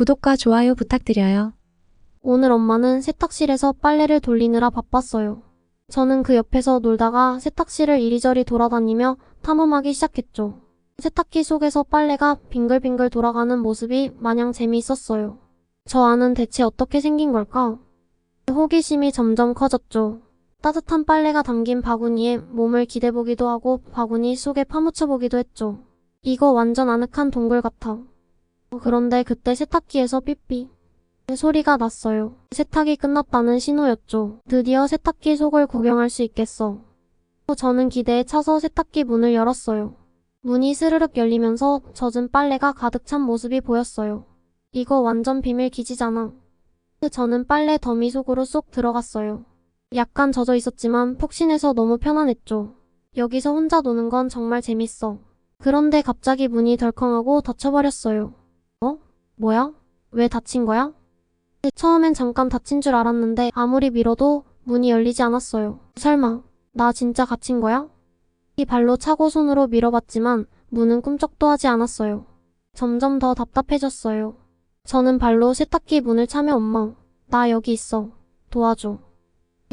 구독과 좋아요 부탁드려요. 오늘 엄마는 세탁실에서 빨래를 돌리느라 바빴어요. 저는 그 옆에서 놀다가 세탁실을 이리저리 돌아다니며 탐험하기 시작했죠. 세탁기 속에서 빨래가 빙글빙글 돌아가는 모습이 마냥 재미있었어요. 저 안은 대체 어떻게 생긴 걸까? 호기심이 점점 커졌죠. 따뜻한 빨래가 담긴 바구니에 몸을 기대보기도 하고 바구니 속에 파묻혀보기도 했죠. 이거 완전 아늑한 동굴 같아. 그런데 그때 세탁기에서 삐삐 소리가 났어요. 세탁이 끝났다는 신호였죠. 드디어 세탁기 속을 구경할 수 있겠어. 저는 기대에 차서 세탁기 문을 열었어요. 문이 스르륵 열리면서 젖은 빨래가 가득 찬 모습이 보였어요. 이거 완전 비밀 기지잖아. 저는 빨래 더미 속으로 쏙 들어갔어요. 약간 젖어 있었지만 폭신해서 너무 편안했죠. 여기서 혼자 노는 건 정말 재밌어. 그런데 갑자기 문이 덜컹하고 닫혀버렸어요. 어? 뭐야? 왜 닫힌 거야? 처음엔 잠깐 닫힌 줄 알았는데 아무리 밀어도 문이 열리지 않았어요. 설마 나 진짜 갇힌 거야? 이 발로 차고 손으로 밀어봤지만 문은 꿈쩍도 하지 않았어요. 점점 더 답답해졌어요. 저는 발로 세탁기 문을 차며 엄마, 나 여기 있어. 도와줘.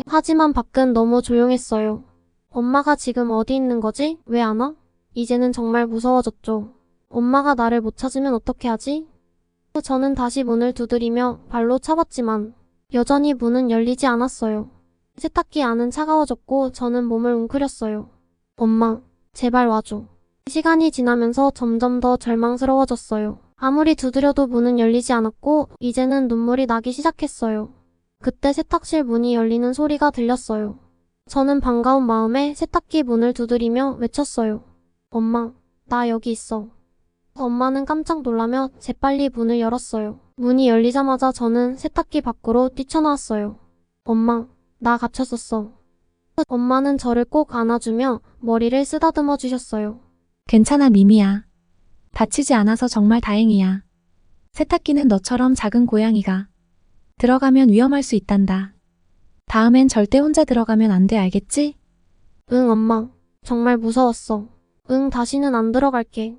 하지만 밖은 너무 조용했어요. 엄마가 지금 어디 있는 거지? 왜 안 와? 이제는 정말 무서워졌죠. 엄마가 나를 못 찾으면 어떻게 하지? 저는 다시 문을 두드리며 발로 차봤지만 여전히 문은 열리지 않았어요. 세탁기 안은 차가워졌고 저는 몸을 웅크렸어요. 엄마, 제발 와줘. 시간이 지나면서 점점 더 절망스러워졌어요. 아무리 두드려도 문은 열리지 않았고 이제는 눈물이 나기 시작했어요. 그때 세탁실 문이 열리는 소리가 들렸어요. 저는 반가운 마음에 세탁기 문을 두드리며 외쳤어요. 엄마, 나 여기 있어. 엄마는 깜짝 놀라며 재빨리 문을 열었어요. 문이 열리자마자 저는 세탁기 밖으로 뛰쳐나왔어요. 엄마, 나 갇혔었어. 엄마는 저를 꼭 안아주며 머리를 쓰다듬어 주셨어요. 괜찮아, 미미야. 다치지 않아서 정말 다행이야. 세탁기는 너처럼 작은 고양이가 들어가면 위험할 수 있단다. 다음엔 절대 혼자 들어가면 안 돼, 알겠지? 응, 엄마. 정말 무서웠어. 응, 다시는 안 들어갈게.